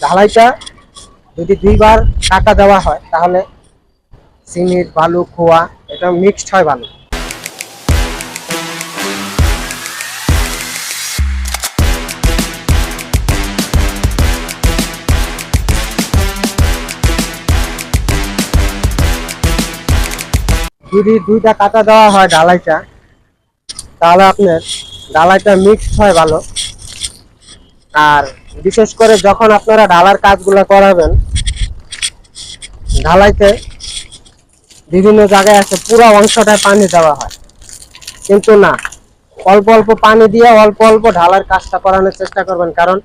ঢালাইটা যদি দুইবার টাকা দেওয়া হয়, তাহলে সিমেন্ট বালু, খোয়া, এটা মিক্সড হয় ভালো যদি দুইটা কাটা দেওয়া হয় ঢালাইটা, তাহলে আপনার ঢালাইটা মিক্সড হয় ভালো আর বিশেষ করে যখন আপনারা ঢালার কাজগুলো করাবেন, ঢালাইতে বিভিন্ন জায়গায় আছে, পুরো অংশটায় পানি দেওয়া হয়। কিন্তু না, অল্প অল্প পানি দিয়ে অল্প অল্প ঢালার কাজটা করানোর চেষ্টা করবেন। কারণ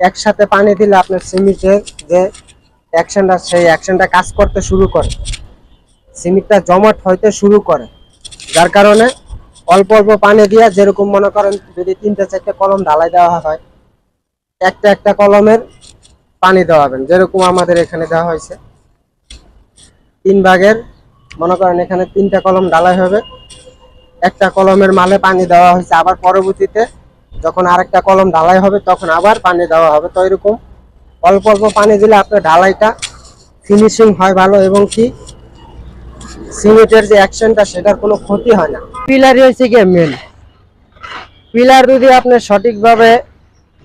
একসাথে পানি দিলে আপনার সিমিটের যে অ্যাকশনটা সেই অ্যাকশনটা কাজ করতে শুরু করে। সিমিটটা জমাট হইতে শুরু করে। যার কারণে অল্প অল্প পানি দিয়ে যেরকম মনে করেন যদি তিনটে চারটে কলম ঢালাই দেওয়া হয় একটা একটা কলমের পানি দেওয়াবেন, যেরকম আমাদের এখানে দেওয়া হয়েছে। তিন ভাগের, মনে করেন এখানে তিনটা কলম ঢালাই হবে। একটা কলমের মালে পানি দেওয়া হয়েছে, আবার পরবর্তীতে যখন আরেকটা কলম ঢালাই হবে, তখন আবার পানি দেওয়া হবে। তো এরকম অল্প অল্প পানি দিলে আপনার ঢালাইটা ফিনিশিং হয় ভালো এবং কি সিমেন্টের যে অ্যাকশনটা সেটার কোনো ক্ষতি হয় না। পিলারই হয়েছে গিয়ে মেন পিলার যদি আপনার সঠিকভাবে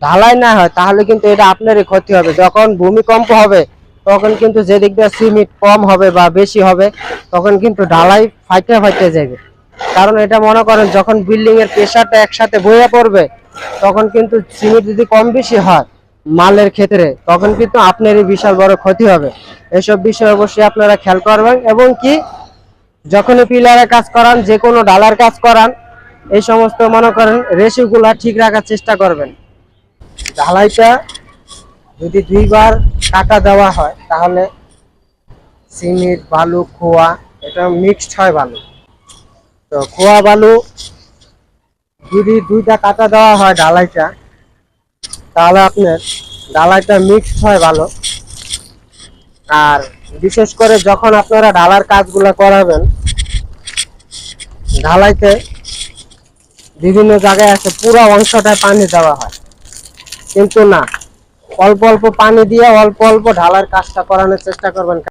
ঢালাই না হয়, তাহলে কিন্তু এটা আপনারই ক্ষতি হবে। যখন ভূমিকম্প হবে, তখন কিন্তু যেদিক দিয়ে সিমেন্ট কম হবে বা বেশি হবে, তখন কিন্তু ঢালাই ফাইটে ফাইটে যাবে। কারণ এটা মনে করেন, যখন বিল্ডিং এর প্রেশারটা একসাথে বয়ে পড়বে, তখন কিন্তু সিমেন্ট যদি কম বেশি হয় মালের ক্ষেত্রে, তখন কিন্তু আপনারই বিশাল বড় ক্ষতি হবে। এসব বিষয় অবশ্যই আপনারা খেয়াল করবেন এবং কি, যখনই পিলারের কাজ করান যে কোনো ডালার কাজ করান, এই সমস্ত মনে করেন রেশিওগুলা ঠিক রাখার চেষ্টা করবেন। ঢালাইটা যদি দুইবার টাকা দেওয়া হয়, তাহলে সিমেন্ট বালু, খোয়া, এটা মিক্সড হয় ভালো তো খোয়া বালু যদি দুইটা কাটা দেওয়া হয় ঢালাইটা, তাহলে আপনার ঢালাইটা মিক্সড হয় ভালো আর বিশেষ করে যখন আপনারা ঢালার কাজগুলো করাবেন, ঢালাইতে বিভিন্ন জায়গায় আছে পুরো অংশটায় পানি দেওয়া হয়। কিন্তু না। অল্প অল্প পানি দিয়ে অল্প অল্প ঢালার কাজটা করানোর চেষ্টা করবেন।